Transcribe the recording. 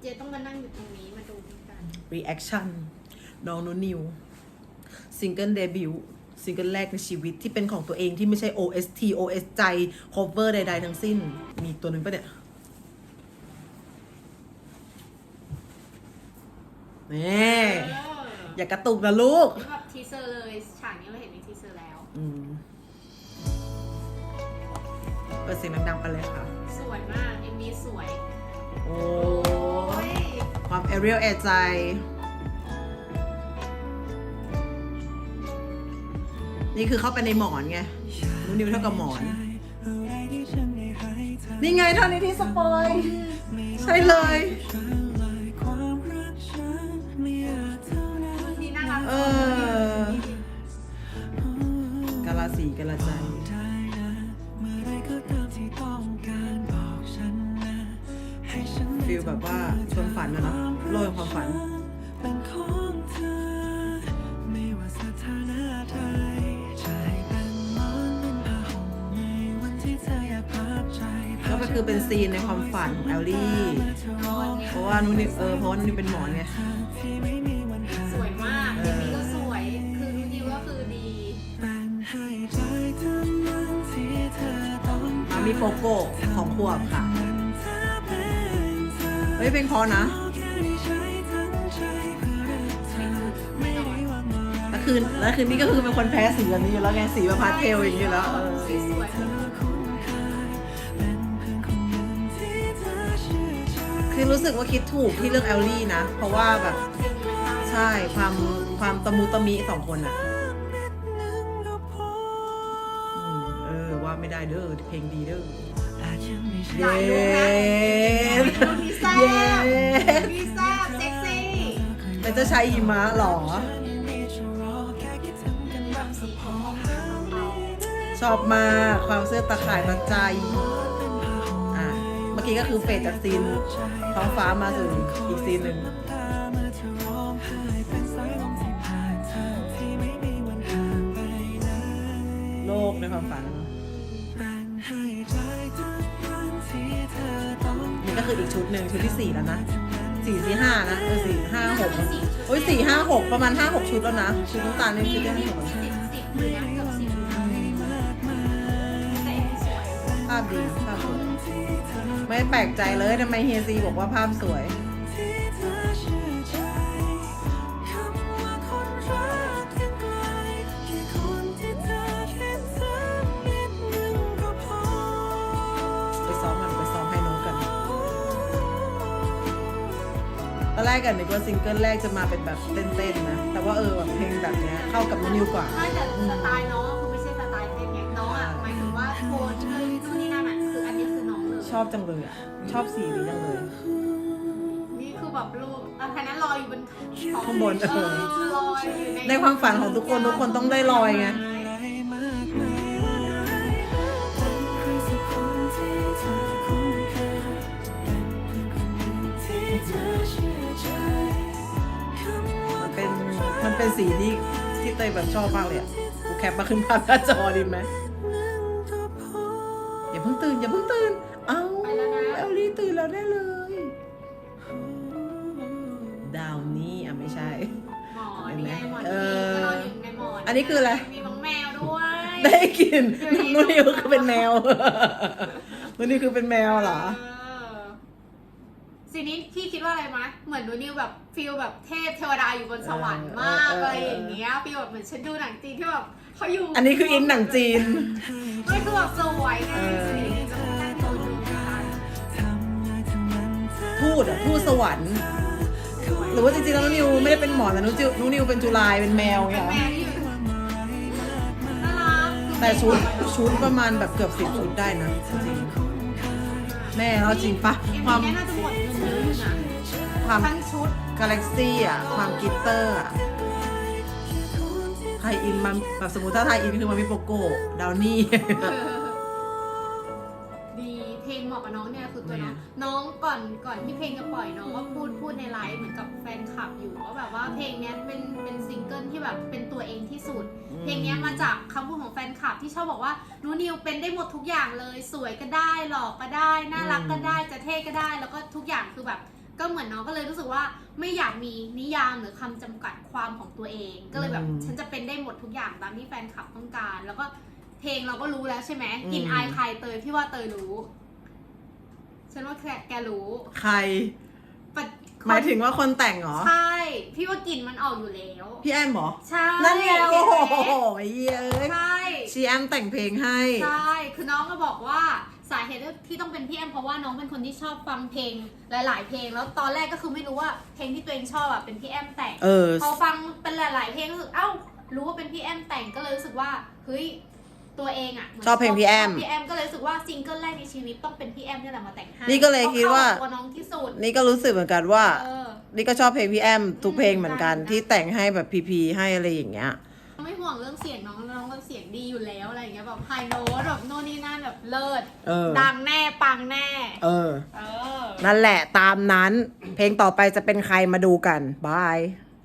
เจต้องมานั่งอยู่ตรงนี้มาดูกัน reaction น้องนุนิวซิงเกิลเดบิวต์ซิงเกิลแรกในชีวิตที่เป็นของตัวเองที่ไม่ใช่ OST OS ใจ cover ใด ๆ ทั้งสิ้น มีตัวหนึ่งปะเนี่ยแน่เอออย่ากระตุกนะลูกนี่แบบทีเซอร์เลยฉากนี้เราเห็นในทีเซอร์แล้วอืมเปิดเสียงดังๆกันเลยค่ะ สวยมากเอ็มวีสวย โอ้โอ้ยความเอเรียลแอร์ใจ นี่คือเข้าไปในหมอนไงนูนิวเท่ากับหมอน นี่ไงเท่านี้ที่สปอย ใช่เลยดีน่ารักเออกาลาสีกาลาใจ ฟิลแบบว่าชวนฝันนะเนอะโลกแห่งความฝันเป็นของเธอ ไม่ว่าสถานะใดจะให้เป็นมอนเป็นผ้าห่มในวันที่เธออยากพักใจก็คือเป็นซีนในความฝันของแอลลี่ เพราะว่านูนิวเออเพราะว่านูนิวเป็นหมอนไง สวยมากเอ็มวีก็สวย คือนูนิวก็คือดีว่านั้นที่เธอต้องมามีโปโก้ของขวบค่ะ ฮ้ยเพลงพอนะแค่ได้ใช้ทั้งใจเพื่อรักเธอไม่ได้หวังอะไรแล้วคืนแล้วคืนนี้ก็คือเป็นคนแพ้สีแบบนี้อยู่แล้วไงสีแบบพาสเทลอย่างนี้อยู่แล้วเออคือรู้สึกว่าคิดถูกที่เลือกแอลลี่นะ เพราะว่าแบบใช่ความความตะมุตะมิสองคนอะเออว่าไม่ได้เด้อเพลงดีเด้อ อาจยังไม่ใช่หลายลุคนะดูมีแซ่บเย้มีแซ่บเซ็กซี่ เป็นเจ้าชายหิมะเหรอแบบสีทองเทาชอบมากความเสื้อตะข่ายตะใจ อะ เมื่อกี้ก็คือเฟดจากซีนท้องฟ้ามาสู่อีกซีนหนึ่งโลกในความฝัน ก็คืออีกชุดหนึ่งชุดที่สี่แล้วนะสี่สี่ห้านะเออสี่ห้าหกโอ้ยสี่ห้าหกประมาณห้าหกชุดแล้วนะชุดน้ำตาลนี่ชุดที่ห้าหกเรื่อ็มวีสวยภาพดีภาพสวยไม่แปลกใจเลยทำไมเฮียซีบอกว่าภาพสวย ตอนแรกกันนึกว่าซิงเกิลแรกจะมาเป็นแบบเต้นๆนะ แต่ว่าเออแบบเพลงแบบเนี้ยเข้ากับน้องนิวกว่าไม่แต่สไตล์น้องคือไม่ใช่สไตล์เพลงไงน้องอะหมายถึงว่าโทนเอ้ยนู่นนี่นั่นอะคืออันนี้คือน้องเลยชอบจังเลยอะชอบสีนี้จังเลย นี่คือแบบรูปอะแค่นั้นลอยอยู่บนข้างบนเออ ลอยอยู่ใน ในความฝันของทุกคนทุกคนต้องได้ลอยไงมัน สีที่ที่เตยแบบชอบมากเลยอะกูแคปมาขึ้นภาพหน้าจอดีไหมอย่าเพิ่งตื่นอย่าเพิ่งตื่น เอ้าไปแล้วนะ เอลลี่ตื่นแล้วได้เลย ดาวนี่อะไม่ใช่ หมอนนี่ไงหมอนเอนี่อก็นอนอยู่ในหมอนอันนี้คืออะไร มีน้องแมวด้วย ได้กินเดี๋ยวนี้นุ่นนิวคือเป็นแมว นุ่นนิวคือเป็นแมวเหรอ เอ อสีนี้พี่คิดว่าอะไรมะเหมือนนูนิวแบบฟิลแบบเทพเทวดาอยู่บนสวรรค์มากเออเออเอออะไรอย่างเงี้ยฟิลแบบเหมือนฉันดูหนังจีนที่แบบเขาอยู่อันนี้คืออินหนังจีนไม่คือแบบสวยไงเออสีนี้จะนั่งดูดูกันทูตอะทูตสวรรค์ หรือว่าจริงๆแล้วนุ่นนิวไม่ได้เป็นหมอแต่นุ่นจิวนุ่นนิวเป็นจุลายเป็นแมวไงแมวที่อยู่น่ารักแต่ชุดชุดประมาณแบบเกือบสิบชุดได้นะจริงๆแม่เอาจริงปะเอ็มความวีเนี้ยน่าจะหมด เงินเยอนะความทั้งชุดกาแล็กซี่อะ ความกลิตเตอร์อะไทยอินมันแบบสมมติถ้าไทยอินคือมันมีโปโก้ดาวนี่ น้องเนี่ยน้องก่อนก่อนที่เพลงจะปล่อยน้องก็พูดพูดในไลฟ์เหมือนกับแฟนคลับอยู่ว่าแบบว่าเพลงเนี้ยเป็นเป็นซิงเกิลที่แบบเป็นตัวเองที่สุด เพลงเนี้ยมาจากคำพูดของแฟนคลับที่ชอบบอกว่านูนิวเป็นได้หมดทุกอย่างเลย สวยก็ได้หล่อก็ได้ น่ารักก็ได้จะเท่ก็ได้ แล้วก็ทุกอย่างคือแบบ ก็เหมือนน้องก็เลยรู้สึกว่าไม่อยากมีนิยามหรือคำจำกัดความของตัวเอง ก็เลยแบบอืมฉันจะเป็นได้หมดทุกอย่างตามที่แฟนคลับต้องการ แล้วก็เพลงเราก็รู้แล้วใช่ไหมอืม กลินอายใครเตยพี่ว่าเตยรู้ ฉันว่าแกแกรู้ใครปะหมายถึงว่าคนแต่งเหรอ ใช่ พี่ว่ากลิ่นมันออกอยู่แล้ว พี่แอมเหรอ ใช่นั่นไงโอ้โหไอ้เหี้ยเอ้ยใช่ชีแอมแต่งเพลงให้ ใช่ คือน้องก็บอกว่าสาเหตุที่ต้องเป็นพี่แอมเพราะว่าน้องเป็นคนที่ชอบฟังเพลงหลาย ๆ เพลง แล้วตอนแรกก็คือไม่รู้ว่าเพลงที่ตัวเองชอบอะเป็นพี่แอมแต่งเออพอฟังเป็นหลาย ๆ เพลงรู้สึกเอ้ารู้ว่าเป็นพี่แอมแต่งก็เลยรู้สึกว่าเฮ้ย ตัวเองอะหมืนชอบเพลงพี่แอม ชบพี่แอมก็เลยรู้สึกว่าซิงเกิลแรกในชีวิตต้องเป็นพี่แอมนี่แหละมาแต่งให้นี่ก็เลยคิดว่า เพระเขกับตัวน้องที่สุดนี่ก็รู้สึกเหมือนกันว่า เออ นี่ก็ชอบเพลงพี่แอมทุกเพลงเหมือนกันอืม ที่แต่งให้แบบพีพีให้อะไรอย่างเงี้ย ไม่ห่วงเรื่องเสียงน้องน้องก็เสียงดีอยู่แล้วอะไรอย่างเงี้ยแบบไฮโน้ตแบบโน่นนี่นั่นแบบเลิศเออ ดังแน่ปังแน่ เออ เออ นั่นแหละตามนั้น เพลงต่อไปจะเป็นใครมาดูกันบาย